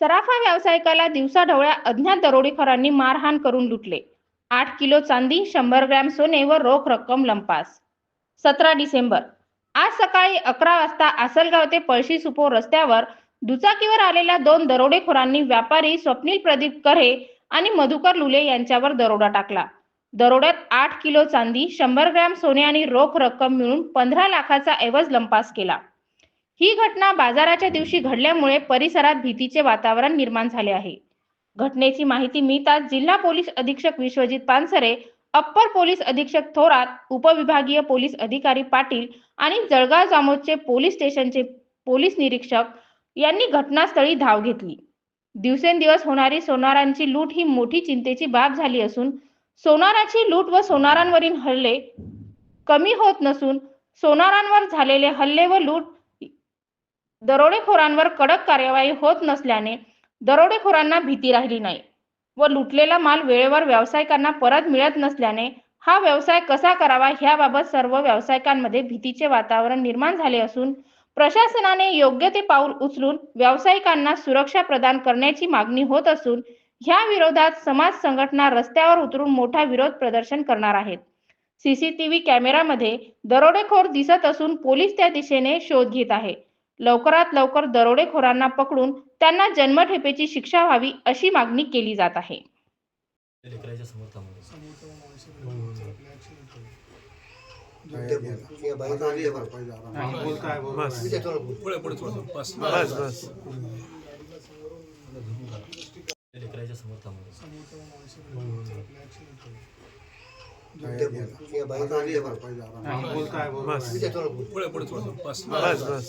सराफा व्यावसायिकाला दिवसाढवळ्या अज्ञात दरोडेखोरांनी मारहाण करून लुटले. आठ किलो चांदी शंभर ग्रॅम सोने व रोख रक्कम लंपास. सतरा डिसेंबर. आज सकाळी अकरा वाजता आसलगाव ते पळशी सुपो रस्त्यावर दुचाकीवर आलेल्या दोन दरोडेखोरांनी व्यापारी स्वप्नील प्रदीप करे आणि मधुकर लुले यांच्यावर दरोडा टाकला. दरोड्यात आठ किलो चांदी शंभर ग्रॅम सोने आणि रोख रक्कम मिळून पंधरा लाखाचा ऐवज लंपास केला. ही घटना बाजाराच्या दिवशी घडल्यामुळे परिसरात भीतीचे वातावरण निर्माण झाले आहे. घटनेची माहिती मिळताच जिल्हा पोलीस अधीक्षक विश्वजित पानसरे अप्पर पोलीस अधीक्षक थोरात उपविभागीय पोलीस अधिकारी पाटील आणि जळगाव जामोदचे पोलीस स्टेशनचे पोलीस निरीक्षक यांनी घटनास्थळी धाव घेतली. दिवसेंदिवस होणारी सोनारांची लूट ही मोठी चिंतेची बाब झाली असून सोनाराची लूट व सोनारांवरील हल्ले कमी होत नसून सोनारांवर झालेले हल्ले व लूट दरोडेखोरांवर कडक कार्यवाही होत नसल्याने दरोडेखोरांना भीती राहिली नाही व लुटलेला माल वेळेवर व्यावसायिकांना परत मिळत नसल्याने हा व्यवसाय कसा करावा ह्याबाबत सर्व व्यावसायिकांमध्ये भीतीचे वातावरण निर्माण झाले असून प्रशासनाने योग्य ते पाऊल उचलून व्यावसायिकांना सुरक्षा प्रदान करण्याची मागणी होत असून ह्या विरोधात समाज संघटना रस्त्यावर उतरून मोठा विरोध प्रदर्शन करणार आहेत. सीसीटीव्ही कॅमेरामध्ये दरोडेखोर दिसत असून पोलीस त्या दिशेने शोध घेत आहे. लवकरात लवकर दरोडेखोरांना पकडून त्यांना जन्मठेपेची शिक्षा व्हावी अशी मागणी केली जात आहे. थांबून बस. बस बस